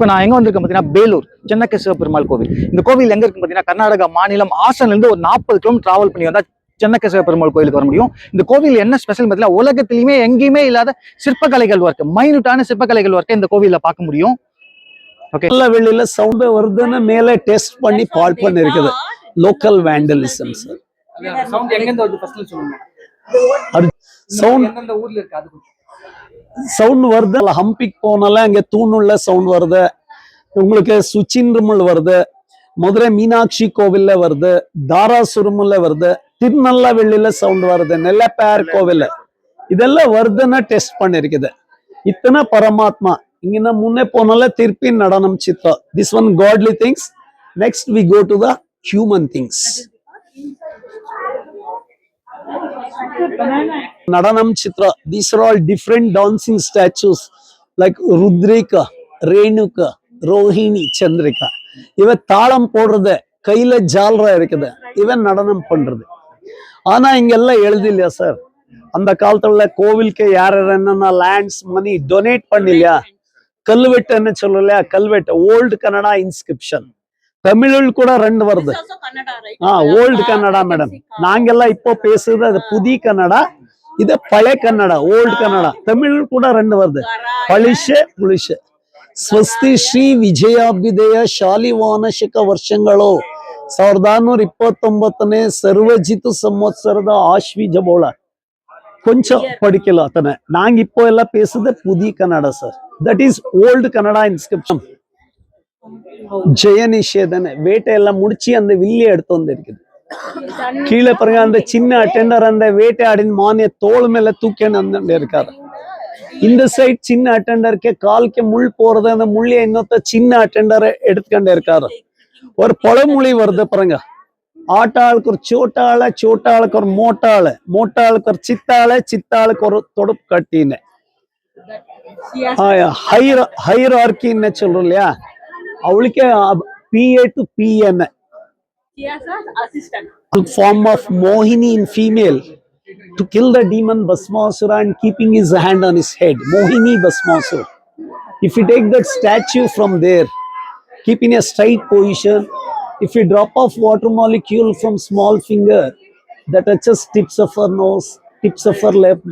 இப்போ நான் எங்க வந்திருக்கேன் பார்த்தீங்கன்னா வேலூர் சென்னகேஸ்வர பெருமாள் கோவில். இந்த கோவில் எங்க இருக்கு பார்த்தீங்கன்னா கர்நாடகா மாநிலம் ஆசன்ல இருந்து ஒரு நாற்பது கிலோமீட்டர் டிராவல் பண்ணி வந்தா சென்னகேஸ்வர பெருமாள் கோயிலுக்கு வர முடியும். இந்த கோவில் என்ன ஸ்பெஷல் பார்த்தீங்கன்னா உலகத்திலுமே எங்கேயுமே இல்லாத சிற்பக்கலைகள் ஒர்க் மைனூட்டான சிற்பக்கலைகள் ஒர்க்கை இந்த கோவில்ல பார்க்க முடியும். நல்ல வெளியில சவுண்ட் வருதுன்னு மேலே டெஸ்ட் பண்ணி பால் பண்ணி இருக்குது. லோக்கல் வேண்டலிசம் சார் சவுண்ட் எங்க இருந்து வருது ஃபர்ஸ்ட்ல சொல்லுங்க சவுண்ட் எந்தெந்த ஊர்ல இருக்கு? அது சவுண்ட் வருது. ஹம்பிக் ஹம்பிக்கு போனால அங்க தூணுள்ள சவுண்ட் வருது. உங்களுக்கு சுச்சின்றுமுள் வருது. மதுரை மீனாட்சி கோவில்ல வருது. தாராசுரமுல்ல வருது. திருநெல்வேலியில சவுண்ட் வருது. நெல்லப்பேர் கோவில் இதெல்லாம் வருதுன்னு டெஸ்ட் பண்ணிருக்குது. இத்தனை பரமாத்மா. இங்க முன்னே போனால திருப்பி Nadanam Chitra this one godly things next we go to the human things Nadanam Chitra. These are all different dancing statues like Rudrika, Renuka, Rohini, Chandrika. இவன் தாளம் போடுறது கையில ஜால்ரா இருக்குது இவன் நடனம் பண்றது. ஆனா இங்கெல்லாம் எழுதில்லையா சார் அந்த காலத்துல கோவிலுக்கு யார் யார் என்னென்ன லேண்ட்ஸ் மணி டொனேட் பண்ணலையா கல்வெட்டு என்ன சொல்லலையா கல்வெட்டு ஓல்டு கனடா இன்ஸ்கிரிப்ஷன் தமிழில் கூட ரெண்டு வருது also Kannada, right? ஆ ஓல்டு கன்னடா மேடம் நாங்கெல்லாம் இப்போ பேசுறது அது புதிய கன்னடா இது பழைய கன்னடா ஓல்டு கன்னடா தமிழ் கூட ரெண்டு வருது ಪಳಿಷ ಪುಳಿಷ ಸ್ವಸ್ತಿ ಶ್ರೀ ವಿಜಯಾಭ್ಯುದಯ ಶಾಲಿವಾನಶಕ ವರ್ಷಗಳು ಸಾವಿರದ ಆರ್ನೂರ ಇಪ್ಪತ್ತೊಂಬತ್ತನೇ ಸರ್ವಜಿತು ಸಂವತ್ಸರದ ಆಶ್ವಿಜಬೋಳ ಕೊಂಚ படிக்கல அத்தனை நாங்க இப்போ எல்லாம் பேசுறது புதிய Kannada sir that is old Kannada inscription ஜெய நிஷேதன வேட்டை எல்லாம் முடிச்சு அந்த வில்லி எடுத்து வந்திருக்குது. கீழே பாருங்க அந்த சின்ன அட்டெண்டர் அந்த வேட்டையாடின் மானிய தோல் மேல தூக்கி வந்து இருக்காரு. இந்த சைட் சின்ன அட்டெண்டருக்கு கால்க்கு முள் போறது அந்த முள்ளிய இன்னொத்த சின்ன அட்டெண்டர் எடுத்துக்கண்டே இருக்காரு. ஒரு பழமொழி வருது பாருங்க. ஆட்டாளுக்கு ஒரு சோட்டாள சோட்டாளுக்கு ஒரு மோட்டாள மோட்டாளுக்கு ஒரு சித்தாள சித்தாளுக்கு ஒரு தொடுப்பு கட்டின்னு. She ஹைரோ ஹைர் ஹைரார்கின்னு சொல்றோம் இல்லையா? ಅವಳಿಗೆ to to P M form of Mohini in female to kill the demon Basmasura and keeping his hand on his head. Mohini Basmasura. If you take that statue from there, keeping a straight position. If you drop off water molecule from small finger, that touches tips of her nose, tips of her left,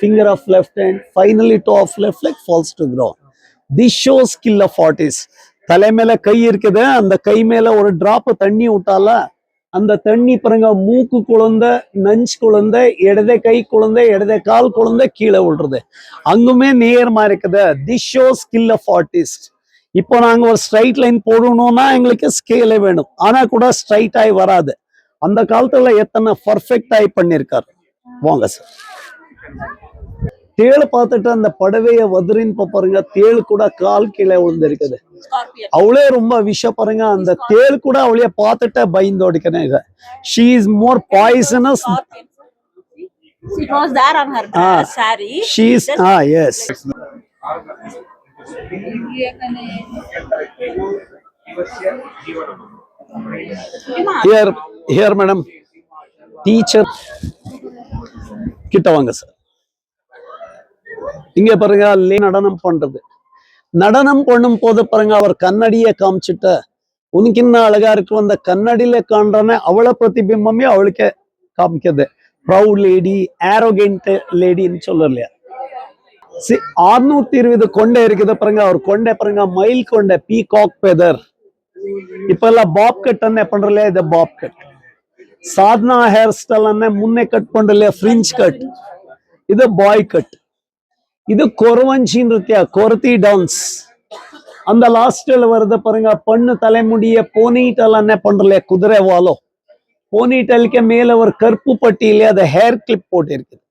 finger of left hand, finally toe of left leg falls to ground. This shows kill of artists. தலை மேல கை இருக்குது. அந்த கை மேல ஒரு drop தண்ணி விட்டால அந்த தண்ணி பாருங்க மூக்கு குழந்தை நஞ்சு குழந்தை இடதே கை குழந்தை இடதே கால் குழந்தை கீழே விடுறது அங்குமே நேர்மா இருக்குது. This show skill of artist இப்போ நாங்க ஒரு ஸ்ட்ரைட் லைன் போடணும்னா எங்களுக்கு ஸ்கேலே வேணும். ஆனா கூட ஸ்ட்ரைட் ஆகி வராது. அந்த காலத்துல எத்தனை பர்ஃபெக்ட் ஆகி பண்ணியிருக்காரு வாங்க சார் தேள் பார்த்துட்டு அந்த படவைய வதுரின்னு பாருங்க தேள் கூட கால் கீழே விழுந்திருக்குது. அவளே ரொம்ப விஷ பாருங்க அந்த தேள் கூட அவளைய பார்த்துட்டு பயந்தோடிக்கனே she is more poisonous there on her Ah. uh, saree. She is ah yes here here madam teacher கிட்ட வாங்க சார் இங்க பாருங்க அல்லே நடனம் பண்றது. நடனம் பண்ணும் போது பாருங்க அவர் கண்ணடியை காமிச்சிட்ட. இன்னும் அழகா இருக்கு அந்த கண்ணடியில காண்றன அவளை பிரதிபிம்பமே அவளுக்கே காமிக்கிறது. ப்ரௌட் லேடி ஆரோகென்ட் லேடின்னு சொல்லலையா சி ஆறுநூத்தி இருபது கொண்டை இருக்குது பாருங்க அவர் கொண்டை பாருங்க மயில் கொண்டை பீகாக் பெதர் இப்ப எல்லாம் பாப் கட் என்ன பண்றலையா இது bob cut Sadhana hair style அண்ணே முன்னே கட் பண்றல ஃப்ரிஞ்ச் கட் இது பாய் கட் இது கொரவஞ்சி நிருத்தியா கொரத்தி டான்ஸ் அந்த லாஸ்ட்ல வருது பாருங்க பொண்ணு தலைமுடிய போனிட்டல் என்ன பண்றல? குதிரை வாலோ. போனிட்டலுக்கு மேல ஒரு கருப்பு பட்டியிலே அதை ஹேர் கிளிப் போட்டு இருக்குது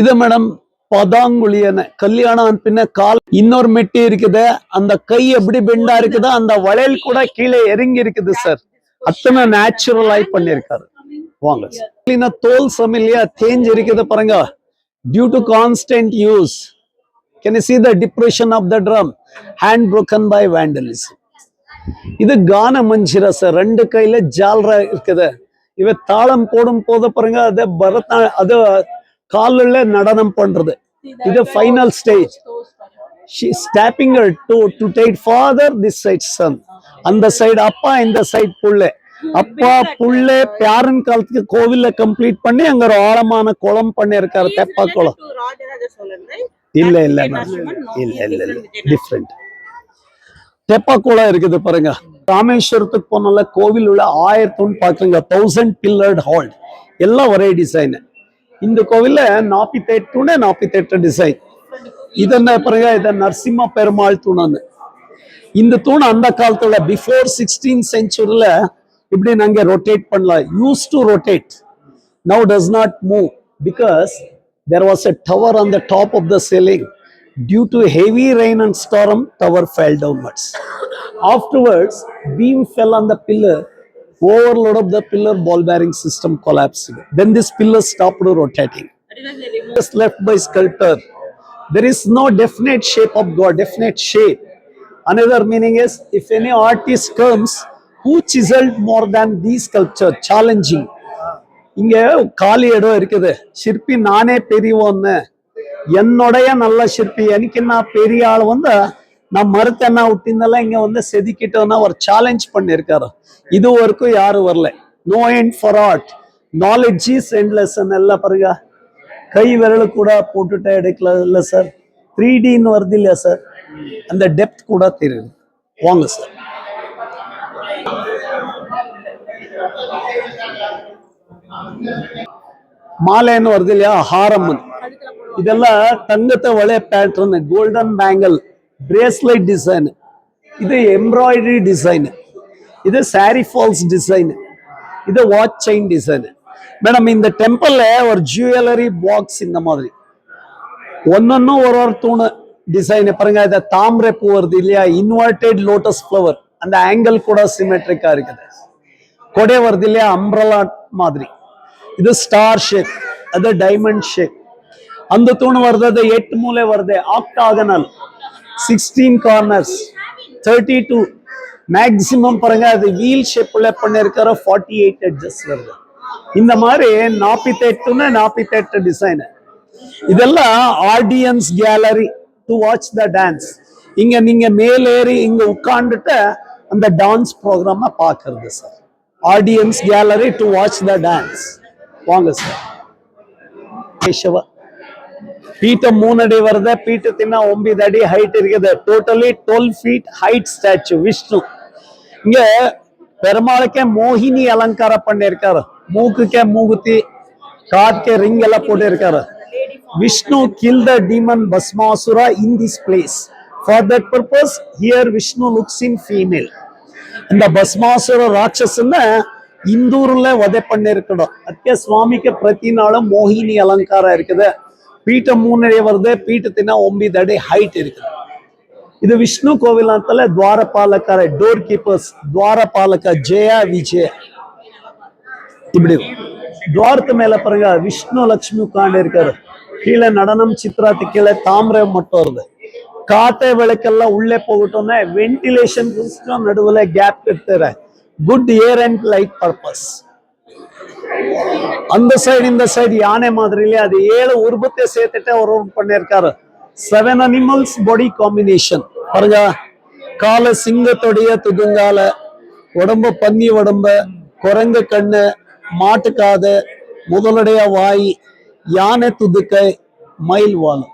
இது மேடம் பதாங்குழியன கல்யாணம் பின்ன கால் இன்னொரு மெட்டி இருக்குது. அந்த கை எப்படி பெண்டா இருக்குதோ அந்த வளையல் கூட கீழே இறங்கி இருக்குது சார் அத்தனை நேச்சுரலாய் பண்ணியிருக்காரு. வாங்க தோல் சமையலையா தேஞ்சு இருக்குது பாருங்க. Due to constant use can see the depression of the drum hand broken by vandalism. இது கான மஞ்சிரச ரெண்டு கையில ஜால்ரா இருக்குது. இவ தாளம் போடும் போது பாருங்க அது பரத அது காலில் நடனம் பண்றது. இது final stage toes for to she is this side son அந்த சைடு அப்பா இந்த சைடு புள்ள. அப்பா புள்ள பேரன் காலத்துக்கு கோவில்ல கம்ப்ளீட் பண்ணி அங்க ஒரு ஆழமான குளம் பண்ணி இருக்காரு He is தெப்பா குளம்? இல்ல இல்ல இல்ல இல்ல இல்ல. டிஃப்ரெண்ட் தெப்பா குளம் இருக்குது பாருங்க. ராமேஸ்வரத்துக்கு போனால கோவில் உள்ள ஆயிரத்தொன்னு பாக்குறீங்க தௌசண்ட் பில்லர்ட் ஹால் எல்லாம் ஒரே டிசைன் இந்த கோவில்ல நாற்பத்தி தூணு நாற்பத்தி டிசைன் இதென்ன பாருங்க இத நரசிம்ம பெருமாள் தூணான்னு. இந்த தூண் அந்த காலத்துல பிஃபோர் சிக்ஸ்டீன் செஞ்சுரியில இப்படி நாங்க ரொட்டேட் பண்ணலாம் use to rotate now does not move because there was a tower on the top of the ceiling. Due to heavy rain and storm, tower fell downwards. Afterwards, beam fell on the pillar. Overload of the pillar ball bearing system collapsed. Then this pillar stopped rotating. That is why they removed. Just left by sculptor. There is no definite shape of God, definite shape. Another meaning is if any artist comes who chiseled more than these sculpture, challenging. இங்க காலி இடம் இருக்குது. சிற்பி நானே பெரியவன்னு. என்னுடைய நல்ல சிற்பி எனக்கு நான் பெரிய ஆள் வந்து நான் மறுத்தென்ன விட்டிருந்தெல்லாம் இங்க வந்து செதுக்கிட்டோன்னா ஒரு சேலஞ்ச் பண்ணியிருக்காரு. இது வரைக்கும் யாரும் வரல. No end for art knowledge is endless எல்லாம் பாருங்க. கை விரல் கூட போட்டுட்டா எடுக்கல இல்ல சார் த்ரீ டின்னு வருது இல்லையா சார் அந்த டெப்த் கூட தெரியுது. வாங்க சார் மாலைன்னு வருது இல்லையா? ஹாரம்மன் இதெல்லாம் தங்கத்தை வளைய pattern golden bangle bracelet design இது எம்ப்ராய்டரி டிசைன் இது சாரி ஃபால்ஸ் டிசைன் இது வாட்ச் செயின் டிசைன் மேடம் இந்த டெம்பிள்ல ஒரு ஜுவல்லரி பாக்ஸ் இந்த மாதிரி. ஒன்னொன்னும் ஒரு ஒரு தூணு டிசைன் பாருங்க இத தாமரை பூ வருது இல்லையா? இன்வெர்டட் லோட்டஸ் ஃப்ளவர் அந்த ஆங்கிள் கூட சிமெட்ரிக்கா இருக்குது. கொடை வருது இல்லையா? அம்ப்ரலா மாதிரி. இது ஸ்டார் ஷேக் அது டைமண்ட் ஷேக் அந்த தூண் வருது அது எட்டு மூலை வருது. Octagonal sixteen corners thirty two maximum பாருங்க அது வீல் ஷேப்ல பண்ணிருக்கிற ஃபார்ட்டி எயிட் எட்ஜஸ் வருது. இந்த மாதிரி நாற்பத்தி எட்டுன்னு நாற்பத்தி எட்டு டிசைனு இதெல்லாம் audience gallery to watch the dance இங்க நீங்க மேலேறி இங்க உட்காந்துட்டு அந்த டான்ஸ் ப்ரோக்ராம பாக்குறது sir audience gallery to watch the dance வாங்க சார். ಕೇಶವ ಪೀಠ ಮೂನಡಿ ವರದ ಪೀಠತಿನ ಒಂಬೈದು ಅಡಿ height ಇರಿಗಿದೆ totally twelve feet height statue Vishnu. இங்க பெருமாளுக்கே மோகினி அலங்காரம் பண்ணியிருக்காரு மூக்குக்கே மூகுத்தி காட்கே ரிங் எல்லாம் போட்டிருக்காரு. Vishnu kill the demon Bhasmasura in this place for that purpose here Vishnu looks in female இந்த பஸ்மாசுர ராட்சஸ்ன்னு ಇಂದೂರಲ್ಲ ಒದೆ ಪಣ್ಣೆ ಇರ್ಕಡು ಅದಕ್ಕೆ ಸ್ವಾಮಿಗೆ ಪ್ರತಿ ನಾಳು ಮೋಹಿನಿ ಅಲಂಕಾರ ಇರ್ತದೆ ಪೀಠ ಮೂನ್ನಡಿ ಬರದೆ ಪೀಠತಿನ ಒಂಬಿದ ಅಡಿ ಹೈಟ್ ಇರ್ತದೆ ಇದು ವಿಷ್ಣು ಕೋವಿಲ್ ಅಂತಲೇ ದ್ವಾರಪಾಲಕರ ಡೋರ್ ಕೀಪರ್ಸ್ ದ್ವಾರಪಾಲಕ ಜಯ ವಿಜಯ இப்படி துவாரத்து மேல பாருங்க விஷ்ணு லக்ஷ்மி உட்காண்டு இருக்காரு. கீழே நடனம் சித்ராத்து கீழே தாமிரம் மட்டும் வருது. காத்த விளக்கெல்லாம் உள்ளே போகட்டோன்னே வென்டிலேஷன் சிஸ்டம் நடுவில் கேப் எடுத்துறேன். Good air and light purpose அந்த சைடு இந்த சைடு யானை மாதிரிலே அது ஏழு உருவத்தை சேர்த்துட்டு ஒரு பண்ணியிருக்காரு. செவன் அனிமல்ஸ் பாடி காம்பினேஷன் பாருங்க. கால சிங்கத்துடைய துதுங்கால உடம்பு பன்னி உடம்ப குரங்கு கண்ணு மாட்டுக்காது முதலுடைய வாய் யானை துதுக்கை மயில் வால்.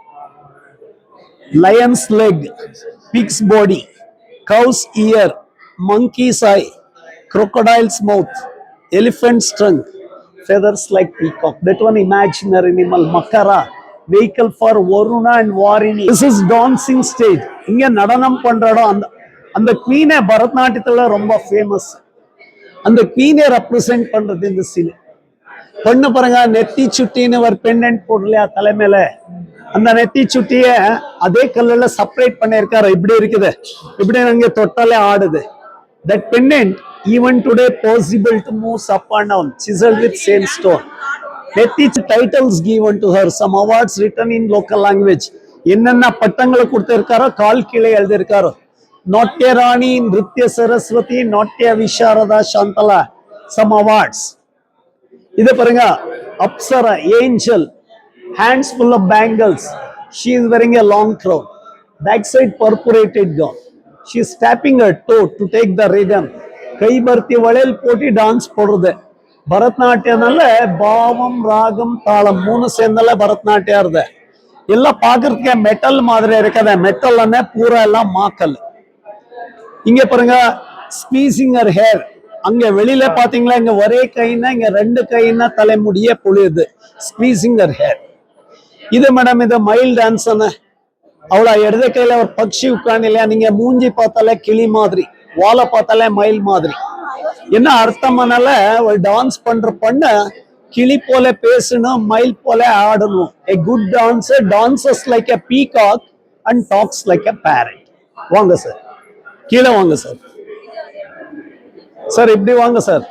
Lion's leg pig's body cow's ear monkey Sai crocodile's mouth elephant's trunk feathers like peacock. That one imaginary animal makara vehicle for varuna and varini. This is dancing stage. இங்கே நடனம் பண்ற அந்த அந்த குவீனை பரதநாட்டியத்தில் ரொம்ப ஃபேமஸ் அந்த குவீனை ரெப்ரசென்ட் பண்றது இந்த சீன் பொண்ணு பாருங்க நெத்தி சுட்டின்னு ஒரு பெண்டன்ட் போடலையா தலைமையில அந்த நெத்தி சுட்டிய அதே கல்லுல செப்பரேட் பண்ணியிருக்காரு. இப்படி இருக்குது. இப்படி நாங்க தொட்டாலே ஆடுது. That pendant even today possible to moves up and down chisel with same stone நெத்தி titles given to her. Some awards written in local language. என்னென்ன பட்டங்களை கொடுத்திருக்காரோ கால் கீழே எழுதியிருக்காரோ. நாட்டிய ராணி நிருத்ய சரஸ்வதி நாட்டிய விஷாரதா சாந்தலா. சம் அவார்ட்ஸ் இது பாருங்க Apsara angel. Hands full of bangles she is wearing a long crown back side perforated gown. She is tapping a toe to take the rhythm கைபர்த்தி வளையல் போட்டி dance போடுறது. பரதநாட்டியம்னால பாவம் ராகம் தாளம் மூணு சேர்ந்தால பரதநாட்டியம் இருது எல்லாம் பாக்குறதுக்கே மெட்டல் மாதிரி இருக்காத. மெட்டல் பூரா எல்லாம் மாக்கல் இங்க பாருங்க ஸ்பீசிங்கர் ஹேர் அங்க வெளியில பாத்தீங்களா இங்க ஒரே கைன்னா இங்க ரெண்டு கைன்னா தலைமுடியே பொழியுது ஸ்பீசிங்கர் ஹேர் இது மேடம் இது மயில் டான்ஸ் அவ்வளோ இடது கையில ஒரு பக்ஷி உட்காந்து இல்லையா? நீங்க மூஞ்சி பார்த்தாலே கிளி மாதிரி. வாழை பார்த்தாலே மயில் மாதிரி. என்ன அர்த்தம்னால ஒரு டான்ஸ் பண்ற பண்ண கிளி போல பேசணும் மயில் போல ஆடணும். A good dancer dances like a peacock and talks like a parent வாங்க சார் கீழே வாங்க சார் சார் இப்படி வாங்க சார்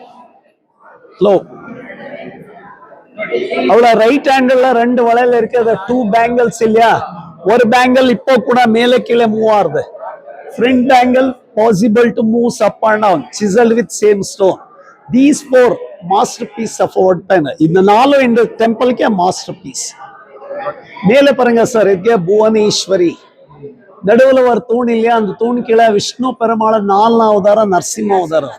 ஹலோ அவ்வளோ ரைட் ஹேண்டில் ரெண்டு வளையல் இருக்கிறது டூ பேங்கிள்ஸ் இல்லையா? ஒரு பேங்கிள் இப்போ கூட மேலே கீழே மூவ் ஆகுது. Front angle possible to moves up and down chisel with same stone these four masterpiece of ஒட் பென் இந்த நாலும் இந்த டெம்பிளுக்கே மாஸ்டர் பீஸ் மேலே பாருங்க சார் இருக்கே புவனேஸ்வரி. நடுவுல ஒரு தூண் இல்லையா? அந்த தூண் கீழே விஷ்ணு பெருமாள் நாலு அவதாரம் நரசிம்ம அவதாரம்.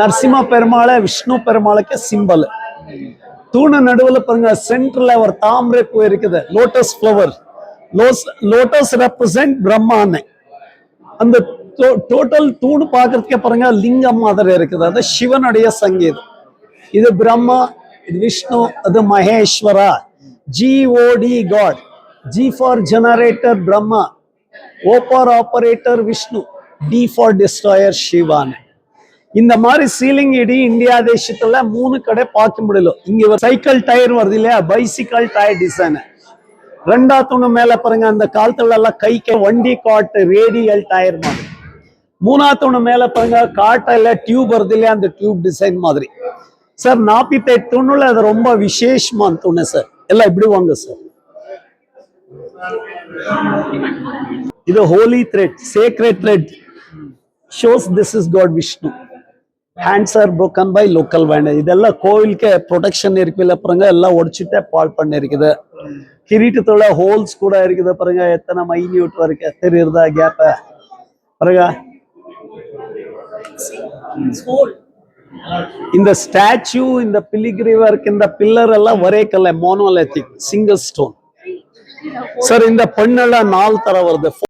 நரசிம்ம பெருமாளை விஷ்ணு பெருமாளுக்கு சிம்பல் தூணு நடுவுல பாருங்க சென்டர்ல ஒரு தாமரை பூ இருக்குது லோட்டஸ் ஃப்ளவர் லோட்டஸ் ரெப்ரசன்ட் பிரம்மான்னு. அந்த டோட்டல் தூண் பார்க்கறதுக்கே பாருங்க லிங்கம் மாதிரி இருக்குது. அது சிவனுடைய சங்கீதம். இது பிரம்மா இது விஷ்ணு அது Maheswara. G O D God G for generator Brahma. O for operator Vishnu. D for destroyer சிவான்னு இந்த மாதிரி சீலிங் இடி இந்தியா தேசத்துல மூணு கடை பார்க்க முடியல. இங்க சைக்கிள் டயர் வருது இல்லையா? பைசிக்கல் டயர் டிசைன் ரெண்டா துணு மேல பாருங்க அந்த காலத்துல எல்லாம் கைக்கு வண்டி காட்டு ரேடியல் டயர் மாதிரி. மூணா மேல பாருங்க காட்டில் டியூப் வருது இல்லையா அந்த டியூப் டிசைன் மாதிரி. சார் நாற்பத்தி தூணுல அது ரொம்ப விசேஷமான தூணு சார் எல்லாம் இப்படி வாங்க சார் இது holy thread sacred thread shows this is God Vishnu hands are broken by local vandal இதெல்லாம் கோவிலுக்கு ப்ரொடெக்ஷன் இருக்குல்ல பாருங்க. எல்லாம் உடைச்சிட்டே பால் பண்ணிருக்குது கிரீட்டத்தோட ஹோல்ஸ் கூட இருக்குது பாருங்க. எத்தனை மைன்யூட் வரைக்கும் தெரியுறதா கேப்ப பாருங்க. இந்த ஸ்டாச்சு இந்த பிலிகிரி ஒர்க் இந்த பில்லர் எல்லாம் ஒரே கல்ல மோனோலித்திக் சிங்கிள் ஸ்டோன் சார் இந்த பெண்ணெல்லாம் நாலு தர வருது.